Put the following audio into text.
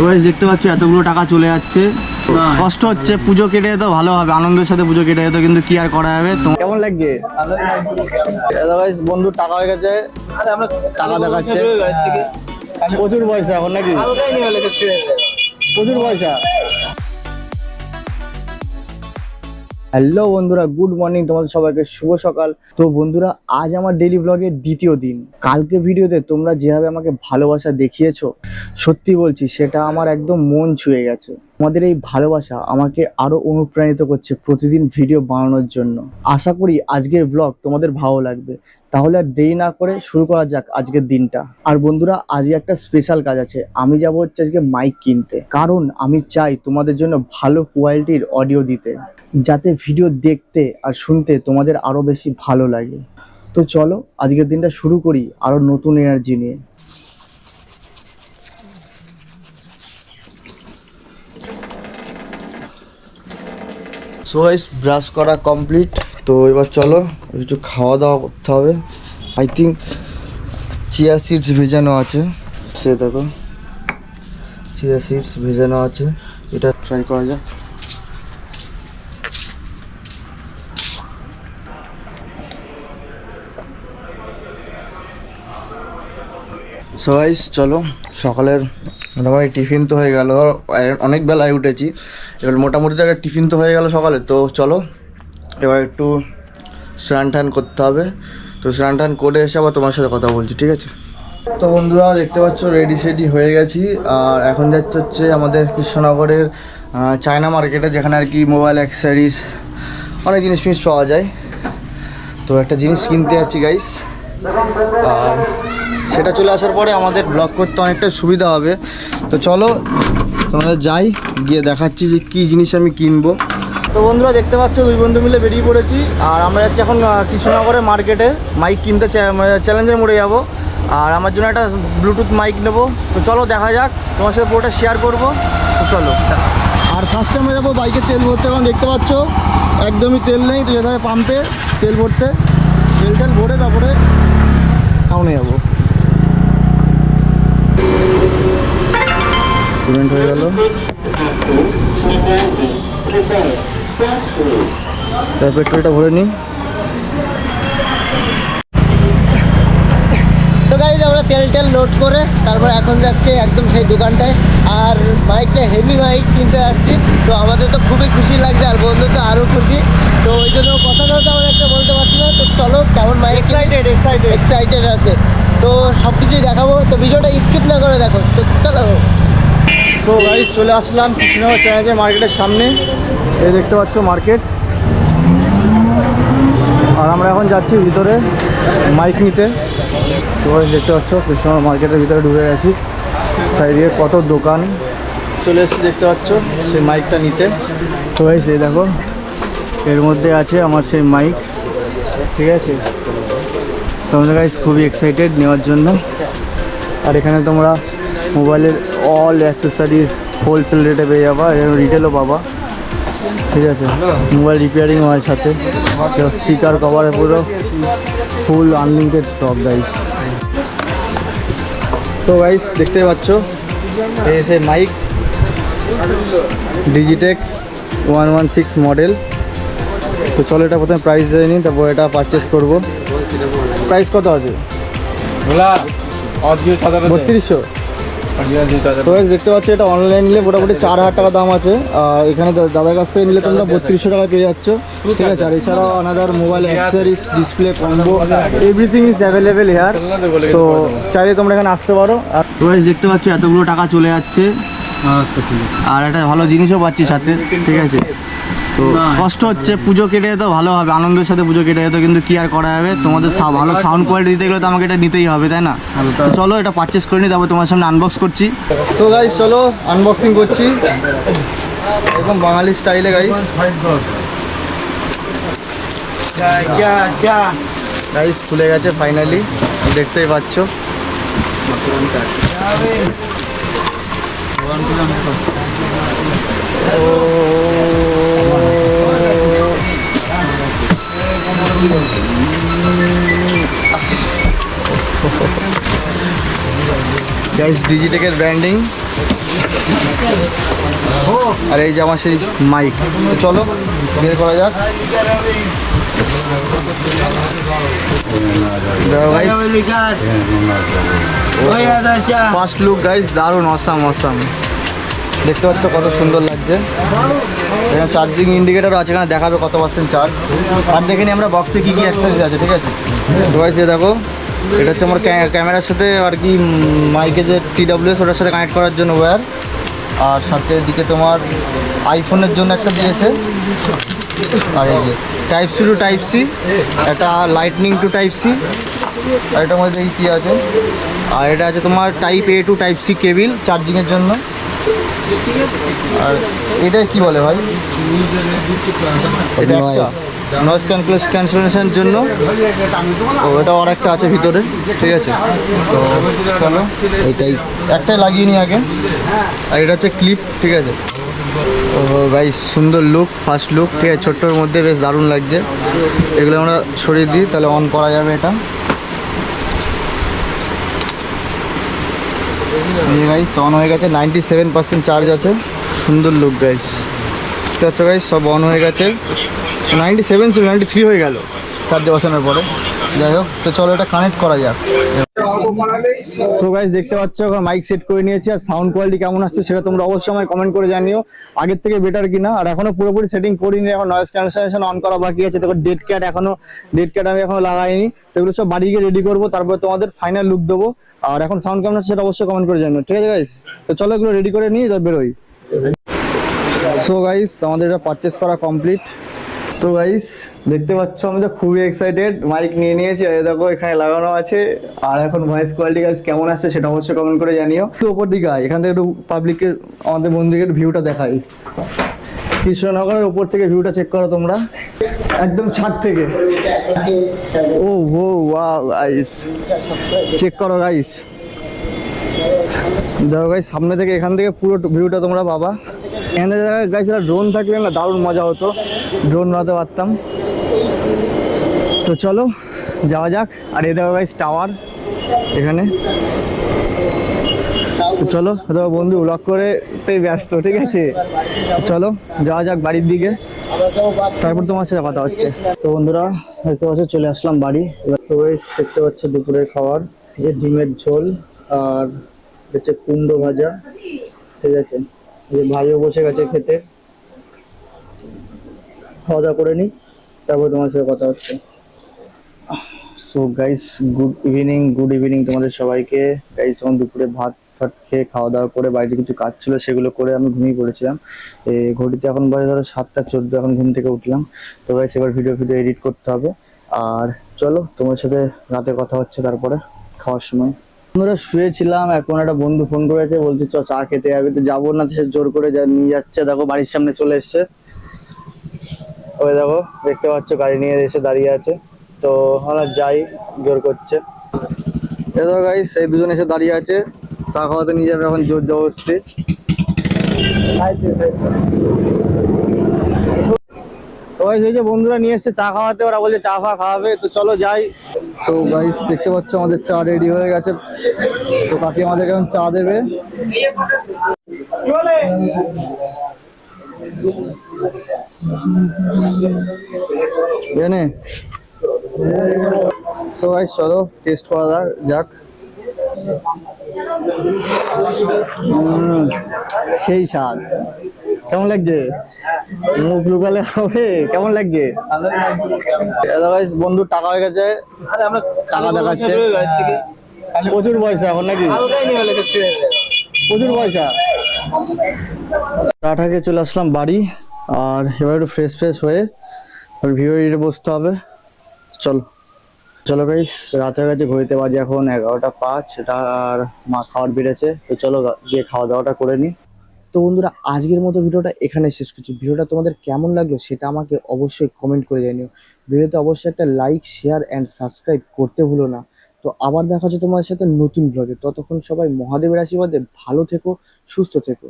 তোমরা দেখতে পাচ্ছ এতগুলো টাকা চলে যাচ্ছে। কষ্ট হচ্ছে পুজো কেটে যেত ভালো হবে। আনন্দের সাথে পুজো কেটে যেত কিন্তু কি আর করা যাবে? কেমন লাগছে? বন্ধুর টাকা হয়ে গেছে। টাকা দেখাচ্ছে। প্রচুর পয়সা এখন নাকি? প্রচুর পয়সা। হ্যালো বন্ধুরা গুড মর্নিং তোমাদের সবাইকে শুভ সকাল। তো বন্ধুরা, আজ আমার ডেলি ব্লগের দ্বিতীয় দিন। কালকে ভিডিওতে তোমরা যেভাবে আমাকে ভালোবাসা দেখিয়েছো, সত্যি বলছি, সেটা আমার একদম মন ছুঁয়ে গেছে। তোমাদের এই ভালোবাসা আমাকে আরও অনুপ্রাণিত করছে প্রতিদিন ভিডিও বানানোর জন্য। আশা করি আজকের ব্লগ তোমাদের ভালো লাগবে। তাহলে আর দেরি না করে শুরু করা যাক আজকের দিনটা। আর বন্ধুরা আজকে একটা স্পেশাল কাজ আছে। আমি যাব হচ্ছে আজকে মাইক কিনতে। কারণ আমি চাই তোমাদের জন্য ভালো কোয়ালিটির অডিও দিতে। যাতে ভিডিও দেখতে আর শুনতে তোমাদের আরও বেশি ভালো লাগে। তো চলো, আজকের দিনটা শুরু করি আরও নতুন এনার্জি নিয়ে। সো গাইস ব্রাশ করা কমপ্লিট তো এবার চলো, একটু খাওয়া দাওয়া করতে হবে। আই থিঙ্ক চিয়া সিডস ভেজানো আছে। সে দেখো চিয়া সিডস ভেজানো আছে। এটা ট্রাই করা যাক। সো গাইস চলো, সকালের মোটামুটি টিফিন তো হয়ে গেল। অনেক বেলায় উঠেছি। এবার মোটামুটি তো একটা টিফিন তো হয়ে গেল সকালে। তো চলো, এবার একটু স্নান টান করতে হবে। তো স্নান টান করে এসে আবার তোমার সাথে কথা বলছি, ঠিক আছে? তো বন্ধুরা, দেখতে পাচ্ছ রেডি সেডি হয়ে গেছি। আর এখন যাচ্ছে হচ্ছে আমাদের কৃষ্ণনগরের চায়না মার্কেটে যেখানে আর কি মোবাইল অ্যাক্সেসরিজ অনেক জিনিস ফিনিস পাওয়া যায়। তো একটা জিনিস কিনতে যাচ্ছি গাইস আর সেটা চলে আসার পরে আমাদের ব্লগ করতে অনেকটা সুবিধা হবে। তো চলো, তোমাদের যাই, গিয়ে দেখাচ্ছি যে কী জিনিস আমি কিনবো। তো বন্ধুরা, দেখতে পাচ্ছ, দুই বন্ধু মিলে বেরিয়ে পড়েছি। আর আমরা যাচ্ছি এখন কৃষ্ণনগরের মার্কেটে। মাইক কিনতে চ্যালেঞ্জের মোড়ে যাব। আর আমার জন্য একটা ব্লুটুথ মাইক নেব। তো চলো, দেখা যাক। তোমার সাথে পুরোটা শেয়ার করব। তো চলো আর ফার্স্টে আমরা যাব বাইকে তেল ভরতে। এখন দেখতে পাচ্ছ, একদমই তেল নেই। তো যেতে হবে পাম্পে তেল ভরতে। তেল তেল ভরে তারপরে টাউনে যাব। হয়ে গেল। তার পেট্রোলটা ভরে নিই। তো গাইজ আমরা তেল টেল লোড করে তারপর এখন যাচ্ছে একদম সেই দোকানটায়। আর বাইকটা হেভি বাইক কিনতে যাচ্ছি। তো আমাদের তো খুবই খুশি লাগছে আর বন্ধু তো আরও খুশি। তো ওই জন্য কথাটা তো একটা বলতে পারছি না। তো চলো কেমন বাইক এক্সাইটেড এক্সাইটেড এক্সাইটেড আছে। তো সব কিছুই দেখাবো। তো ভিডিওটা স্কিপ না করে দেখো। তো চলো। তো গাইজ চলে আসলাম কৃষ্ণনগর চ্যালেঞ্জের মার্কেটের সামনে। এই দেখতে পাচ্ছ মার্কেট আর আমরা এখন যাচ্ছি ভিতরে মাইক নিতে। তো দেখতে পাচ্ছ কৃষ্ণনগর মার্কেটের ভিতরে ঢুকে গেছি। চারিদিকে কত দোকান। চলে এসেছি, দেখতে পাচ্ছ, সেই মাইকটা নিতে। তো এই দেখো, এর মধ্যে আছে আমার সেই মাইক ঠিক আছে? তোমরা গাইজ খুবই এক্সাইটেড নেওয়ার জন্য। আর এখানে তোমরা মোবাইলের অল অ্যাক্সেসরিজ হোলসেল রেটে পেয়ে যাবা এবং রিটেলও পাবা। ঠিক আছে? মোবাইল রিপেয়ারিং হয় সাথে। স্পিকার কভারে পুরো ফুল আনলিমিটেড স্টক গাইস তো গাইস দেখতে পাচ্ছ? এসে Mike Digitech one one six model তো চলো এটা প্রথমে প্রাইস জেনে নিই তারপর এটা পারচেস করব। প্রাইস কত আছে? বত্রিশশো। তো দেখতে পাচ্ছি এটা অনলাইন নিলে মোটামুটি চার হাজার টাকা দাম আছে। আর এখানে দাদার কাছ থেকে নিলে তোমরা বত্রিশশো টাকা পেয়ে যাচ্ছ। ঠিক আছে আর এছাড়াও another mobile accessories display combo everything is available here তো চাইলে তোমরা এখানে আসতে পারো। আর তো দেখতে পাচ্ছ এতগুলো টাকা চলে যাচ্ছে। আর একটা ভালো জিনিসও পাচ্ছি সাথে। ঠিক আছে। তো কষ্ট হচ্ছে পুজো কেটে যেত ভালো হবে আনন্দের সাথে পুজো কেটে যেত কিন্তু কি আর করা যাবে? তোমাদের সা- ভালো সাউন্ড কোয়ালিটি দিতে গেলে তো আমাকে এটা নিতেই হবে তাই না? তো চলো এটা পারচেস করে নিই তারপর তোমার সামনে আনবক্স করছি। তো গাইস চলো আনবক্সিং করছি। একদম বাঙালি স্টাইলে গাইস গাইস খুলে গেছে ফাইনালি দেখতেই পাচ্ছ। ও গাইস ডিজিটেকের ব্র্যান্ডিং আর এই যে আমার সেই মাইক চলো বের করা যাক। ফার্স্ট লুক গাইস দারুণ অসাম অসাম দেখতে পাচ্ছ কত সুন্দর লাগছে। এখানে চার্জিং ইন্ডিকেটারও আছে, এখানে দেখাবে কত পার্সেন্ট চার্জ আর দেখে আমরা বক্সে কী কী অ্যাক্সেসরি আছে, ঠিক আছে? গাইস দিয়ে দেখো। এটা হচ্ছে আমার ক্যামেরার সাথে আর কি মাইকে যে টি ডাব্লিউএস ওটার সাথে কানেক্ট করার জন্য ওয়্যার আর সাথে দিকে তোমার আইফোনের জন্য একটা দিয়েছে। আর এই যে type C to type C একটা লাইটনিং টু টাইপ সি আর এটার মধ্যে কী আছে? আর এটা আছে তোমার type A to type C cable চার্জিংয়ের জন্য। আর এটা কি বলে ভাই? এটা একটা নয়েজ ক্যান্সেলেশনের জন্য। ও এটা আর একটা আছে ভিতরে। ঠিক আছে। তো চলো। এটাই। একটাই লাগিয়ে নিই আগে। আর এটা হচ্ছে ক্লিপ ঠিক আছে। ও ভাই সুন্দর লুক ফার্স্ট লুক ঠিক আছে। ছোট্টর মধ্যে বেশ দারুণ লাগছে। এগুলো আমরা সরিয়ে দিই তাহলে অন করা যাবে এটা। এই গাইস অন হয়ে গেছে নাইনটি সেভেন পার্সেন্ট চার্জ আছে। সুন্দর লুক গাইস দেখতে পাচ্ছ গাইস সব অন হয়ে গেছে। নাইনটি সেভেন ছিল নাইনটি থ্রি হয়ে গেল। চার্জে বসানোর পরে। যাই হোক, তো চলো, এটা কানেক্ট করা যাক। সো গাইস দেখতে পাচ্ছ, এখন মাইক সেট করে নিয়েছি আর সাউন্ড কোয়ালিটি কেমন আসছে সেটা তোমরা অবশ্যই আমায় কমেন্ট করে জানিও। আগের থেকে বেটার কিনা। আর এখনও পুরোপুরি সেটিং করিনি, এখন নয়েজ ক্যান্সেলেশন অন করা বাকি আছে। তখন ডেড ক্যাট এখনও ডেড ক্যাট আমি এখনও লাগাইনি। এগুলো সব বাড়ি গিয়ে রেডি করব, তারপর তোমাদের ফাইনাল লুক দেবো। আর এখন সাউন্ড কেমন আসছে সেটা অবশ্যই কমেন্ট করে জানিও। ঠিক আছে গাইস তো চলো এগুলো রেডি করে নিয়ে বেরোই। সো গাইস আমাদের এটা পারচেস করা কমপ্লিট তো গাইস দেখতে পাচ্ছ, আমি তো খুবই এক্সাইটেড মাইক নিয়ে নিয়েছি, আর দেখো, এখানে লাগানো আছে। আর এখন ভয়েস কোয়ালিটি গাইস কেমন আসছে সেটা অবশ্যই কমেন্ট করে জানিও। একটু ওপর দিকে এখান থেকে একটু পাবলিককে আমাদের বন্ধুকে ভিউটা দেখাই। কৃষ্ণনগরের উপর থেকে ভিউটা চেক করো তোমরা। একদম ছাদ থেকে। ও ও ওয়াও গাইস চেক করো গাইস দেখো গাইস সামনে থেকে এখান থেকে পুরো ভিউটা তোমরা পাবা। এখানে গাইস ড্রোন থাকলে না, দারুণ মজা হতো। ড্রোন উড়াতে পারতাম। তো চলো, যাওয়া যাক। আর এ দেখো গাইস টাওয়ার এখানে। তো চলো দেখো বন্ধু ব্লগ করে তেই ব্যস্ত, ঠিক আছে? চলো, যাওয়া যাক বাড়ির দিকে। তারপর তোমার সাথে কথা হচ্ছে। তো বন্ধুরা, দেখতে পাচ্ছ, চলে আসলাম বাড়ি। এবার দেখতে পাচ্ছ, দুপুরের খাবার। যে ডিমের ঝোল আর হচ্ছে কুমড়ো ভাজা, ঠিক আছে? যে ভাইও বসে গেছে খেতে। খাওয়া দাওয়া করে নি তারপর তোমার সাথে কথা হচ্ছে। So guys good evening good evening তোমাদের সবাইকে। গাইস যখন দুপুরে ভাত ফাত খেয়ে খাওয়া দাওয়া করে বাড়িতে কিছু কাজ ছিল, সেগুলো করে আমি ঘুমিয়ে পড়েছিলাম। ঘড়িতে এখন বাজে ধরো সাতটা চোদ্দ, এখন ঘুম থেকে উঠলাম। তো গাইস এবার ভিডিও ভিডিও এডিট করতে হবে। আর চলো, তোমার সাথে রাতে কথা হচ্ছে তারপরে খাওয়ার সময়। আমরা শুয়েছিলাম, এখন একটা বন্ধু ফোন করেছে, বলছে, চ, চা খেতে যাবে। তো যাব না, সে জোর করে যা- নিয়ে যাচ্ছে। দেখো, বাড়ির সামনে চলে এসছে। ওই দেখো দেখতে পাচ্ছ গাড়ি নিয়ে এসে দাঁড়িয়ে আছে। তো আমরা যাই জোর করছে। এই দেখো গাইস এই দুজন এসে দাঁড়িয়ে আছে। চা খাওয়াতে নিয়ে যাবে এখন জোর জবরদস্তি। তো guys, যে বন্ধুরা নিয়ে এসছে চা খাওয়াতে ওরা বলছে চা ফা খাওয়াবে। তো চলো যাই। তো গাইস দেখতে পাচ্ছ আমাদের চা রেডি হয়ে গেছে। তো কাকি আমাদেরকে এখন চা দেবে। জেনে গাইস চলো টেস্ট করা যাক সেই স্বাদ। কেমন লাগছে? মুখ লুকালে হবে? কেমন লাগছে? বন্ধুর টাকা হয়ে গেছে। টাকা দেখাচ্ছে। প্রচুর পয়সা এখন নাকি? প্রচুর পয়সা। টাটাকে চলে আসলাম বাড়ি। আর এবার একটু ফ্রেশ ফ্রেশ হয়ে ভিডিও এডিটে বসতে হবে। চলো। চলো ভাই রাতের গেছে ঘড়িতে বাজে এখন এগারোটা পাঁচ এটা আর মা খাওয়ার বেড়েছে। তো চলো গিয়ে খাওয়া দাওয়াটা করে নিই তো বন্ধুরা, আজকের মতো ভিডিওটা এখানে শেষ করছি। ভিডিওটা তোমাদের কেমন লাগল সেটা আমাকে অবশ্যই কমেন্ট করে জানিও। ভিডিওতে অবশ্যই একটা লাইক শেয়ার অ্যান্ড সাবস্ক্রাইব করতে ভুলো না। তো আবার দেখা হচ্ছে তোমাদের সাথে নতুন ব্লগে ততক্ষণ সবাই মহাদেবের আশীর্বাদে ভালো থেকো, সুস্থ থেকো।